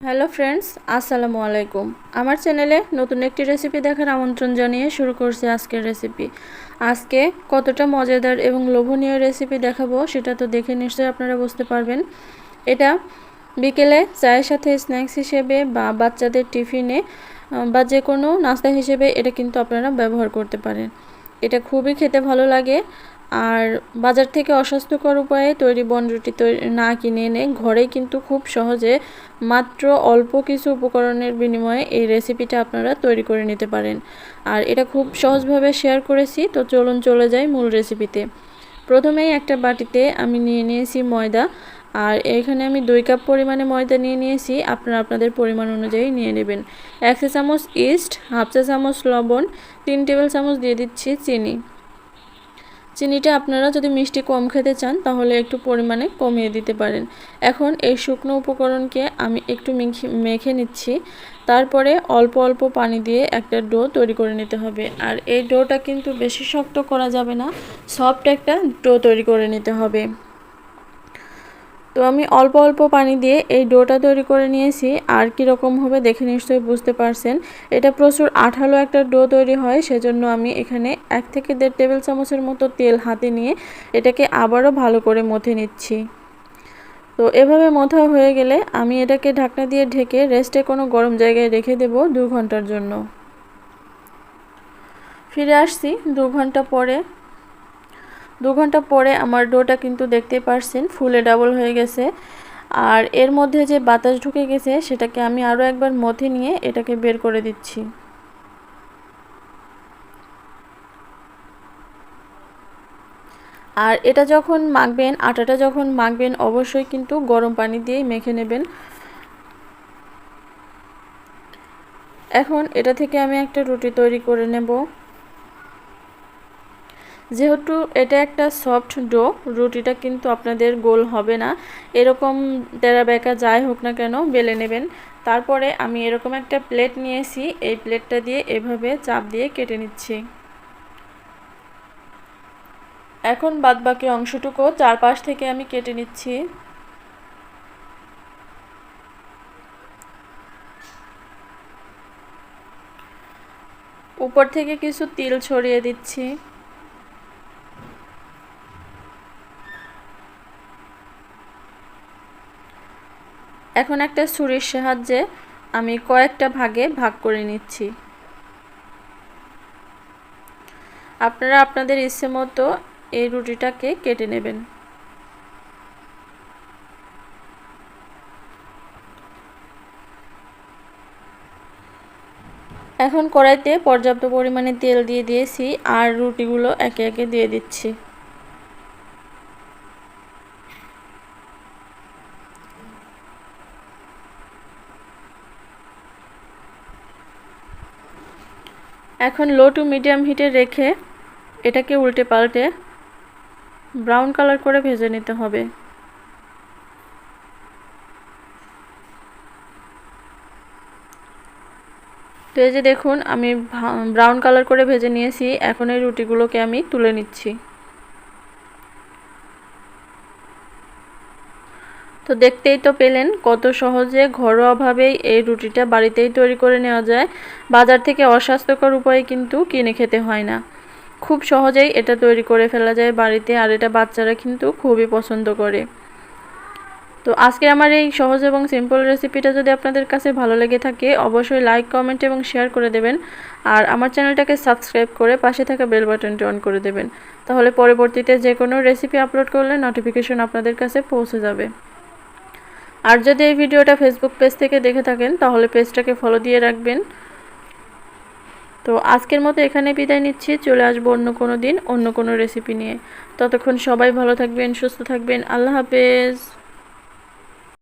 Hello friends, আসসালামু আলাইকুম। আমার চ্যানেলে নতুন একটি রেসিপি দেখার আমন্ত্রণ জানিয়ে শুরু করছি আজকের রেসিপি। আজকে কতটা মজাদার এবং লোভনীয় রেসিপি দেখাবো সেটা তো দেখে নিশ্চয়ই আপনারা বুঝতে পারবেন। এটা বিকেলে চায়ের সাথে স্ন্যাক্স হিসেবে বা বাচ্চাদের টিফিনে বা যে কোনো নাস্তা হিসেবে এটা কিন্তু আপনারা ব্যবহার করতে পারেন। এটা খুবই খেতে ভালো লাগে আর বাজার থেকে অস্বাস্থ্যকর উপায়ে তৈরি বনরুটি তৈরি না কিনে এনে ঘরেই কিন্তু খুব সহজে মাত্র অল্প কিছু উপকরণের বিনিময়ে এই রেসিপিটা আপনারা তৈরি করে নিতে পারেন। আর এটা খুব সহজভাবে শেয়ার করেছি, তো চলুন চলে যাই মূল রেসিপিতে। প্রথমেই একটা বাটিতে আমি নিয়ে নিয়েছি ময়দা, আর এখানে আমি দুই কাপ পরিমাণে ময়দা নিয়ে নিয়েছি, আপনারা আপনাদের পরিমাণ অনুযায়ী নিয়ে নেবেন। এক চা চামচ ইস্ট, হাফ চা চামচ লবণ, তিন টেবিল চামচ দিয়ে দিচ্ছি চিনি। চিনিটা আপনারা যদি মিষ্টি কম খেতে চান, তাহলে একটু পরিমাণে কমিয়ে দিতে পারেন। এখন এই শুকনো উপকরণকে আমি একটু মেখে নিচ্ছি। তারপরে অল্প অল্প পানি দিয়ে একটা ডো তৈরি করে নিতে হবে। আর এই ডোটা কিন্তু বেশি শক্ত করা যাবে না, সফট একটা ডো তৈরি করে নিতে হবে। তো আমি অল্প অল্প পানি দিয়ে এই ডোটা তৈরি করে নিয়েছি। আর কীরকম হবে দেখে নিশ্চয়ই বুঝতে পারছেন। এটা প্রচুর আঠালো একটা ডো তৈরি হয়, সেজন্য আমি এখানে এক থেকে দেড় টেবিল চামচের মতো তেল হাতে নিয়ে এটাকে আবারও ভালো করে মথে নিচ্ছি। তো এভাবে মথা হয়ে গেলে আমি এটাকে ঢাকনা দিয়ে ঢেকে রেস্টে কোনো গরম জায়গায় রেখে দেব দু ঘণ্টার জন্য। ফিরে আসছি দু ঘণ্টা পরে। দু ঘণ্টা পরে আমার ডোটা কিন্তু দেখতে পারছেন, ফুলে ডাবল হয়ে গেছে। আর এর মধ্যে যে বাতাস ঢুকে গেছে, সেটাকে আমি আরও একবার মধ্যে নিয়ে এটাকে বের করে দিচ্ছি। আর এটা যখন মাখবেন, আটাটা যখন মাখবেন, অবশ্যই কিন্তু গরম পানি দিয়েই মেখে নেবেন। এখন এটা থেকে আমি একটা রুটি তৈরি করে নেব। যেহেতু এটা একটা সফট ডো রুটিটা কিন্তু আপনাদের গোল হবে না। এরকম তেরা বেঁকা যাই হোক না কেন, বেলে নেবেন। তারপরে আমি এরকম একটা প্লেট নিয়েছি, এই প্লেটটা দিয়ে এভাবে চাপ দিয়ে কেটে নিচ্ছি। এখন বাদবাকি অংশটুকু চারপাশ থেকে আমি কেটে নিচ্ছি। উপর থেকে কিছু তিল ছড়িয়ে দিচ্ছি। এখন একটা ছুরির সাহায্যে আমি কয়েকটা ভাগে ভাগ করে নিচ্ছি। আপনারা আপনাদের ইচ্ছে মতো এই রুটিটাকে কেটে নেবেন। এখন কড়াইতে পর্যাপ্ত পরিমাণে তেল দিয়ে দিয়েছি আর রুটিগুলো একে একে দিয়ে দিচ্ছি। এখন লো টু মিডিয়াম হিটে রেখে এটাকে উল্টে পাল্টে ব্রাউন কালার করে ভেজে নিতে হবে। তো এই যে দেখুন, আমি ব্রাউন কালার করে ভেজে নিয়েছি, এখন এই রুটিগুলোকে আমি তুলে নিচ্ছি। তো দেখতেই তো পেলেন কত সহজে ঘরোয়াভাবেই এই রুটিটা বাড়িতেই তৈরি করে নেওয়া যায়। বাজার থেকে অস্বাস্থ্যকর উপায়ে কিন্তু কিনে খেতে হয় না। খুব সহজেই এটা তৈরি করে ফেলা যায় বাড়িতে আর এটা বাচ্চারা কিন্তু খুবই পছন্দ করে। তো আজকে আমার এই সহজ এবং সিম্পল রেসিপিটা যদি আপনাদের কাছে ভালো লেগে থাকে, অবশ্যই লাইক কমেন্ট এবং শেয়ার করে দেবেন। আর আমার চ্যানেলটাকে সাবস্ক্রাইব করে পাশে থাকা বেল বাটনটি অন করে দেবেন। তাহলে পরবর্তীতে যে কোনো রেসিপি আপলোড করলে নোটিফিকেশন আপনাদের কাছে পৌঁছে যাবে। আর যদি এই ভিডিওটা ফেসবুক পেজ থেকে দেখে থাকেন, তাহলে পেজটাকে ফলো দিয়ে রাখবেন। তো আজকের মতো এখানে বিদায় নিচ্ছি। চলে আসব অন্য কোনো দিন, অন্য কোনো রেসিপি নিয়ে। ততক্ষণ সবাই ভালো থাকবেন, সুস্থ থাকবেন। আল্লাহ হাফেজ।